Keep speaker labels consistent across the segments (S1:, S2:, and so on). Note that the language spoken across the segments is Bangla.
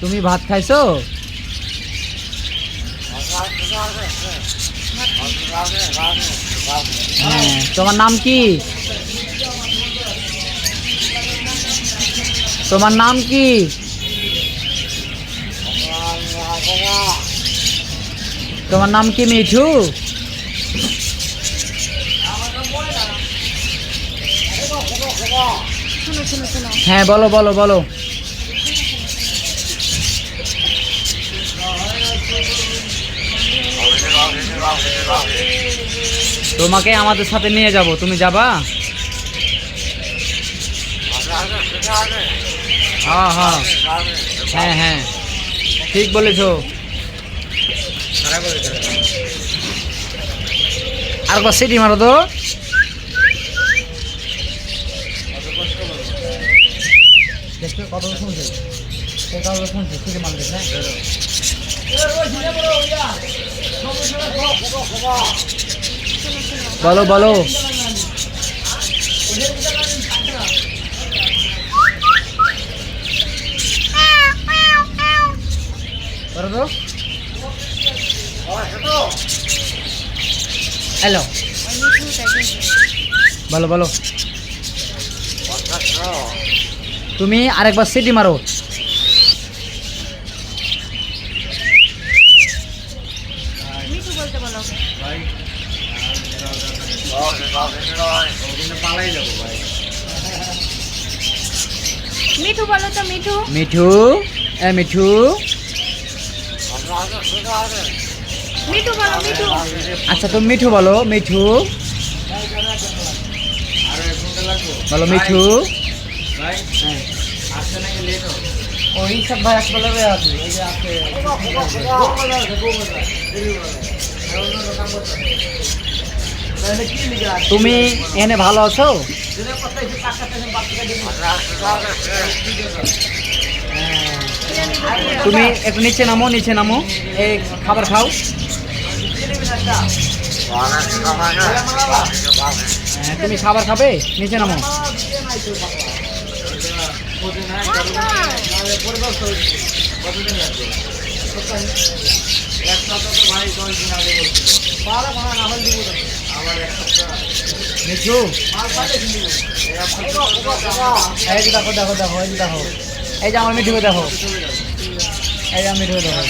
S1: তুমি ভাত খাইছো হ্যাঁ তোমার নাম কি তোমার নাম কি তোমার নাম কি মিঠু হ্যাঁ বলো বলো বলো। তোমাকে আমাদের সাথে নিয়ে যাব। তুমি যাবা? হ্যাঁ হ্যাঁ। হ্যাঁ হ্যাঁ। ঠিক বলেছ। আর সিটি মারো তো। কত শুনছি। কত শুনছি ঠিক মানবে না? বলো বলো। হ্যালো। বলো বলো। তুমি আরেকবার সিটি মারো।
S2: মিঠু বলো মিঠু তো মিঠু।
S1: মিঠু এ মিঠু।
S2: মিঠু বলো মিঠু।
S1: আচ্ছা তুমি মিঠু বলো মিঠু। বলো মিঠু। ওই সব ভাই আসলে আছে এই যে আছে তুমি এনে ভালো আছো? তুমি একটু নিচে নামো নিচে নামো। এই খাবার খাও। হ্যাঁ, তুমি খাবার খাবে? নিচে নামো। মিঠু এই যে দেখো দেখো দেখো এই যে দেখো এই যে আমার মিঠুকে দেখো এই যে আমার মিঠুকে দেখো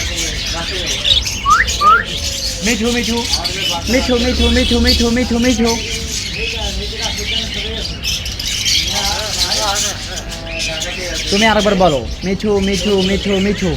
S1: মিঠু মিঠু মিঠু মিঠু মিঠু মিঠু মিঠু মিঠু তুমি আরেকবার বলো মিঠু মিঠু মিঠু মিঠু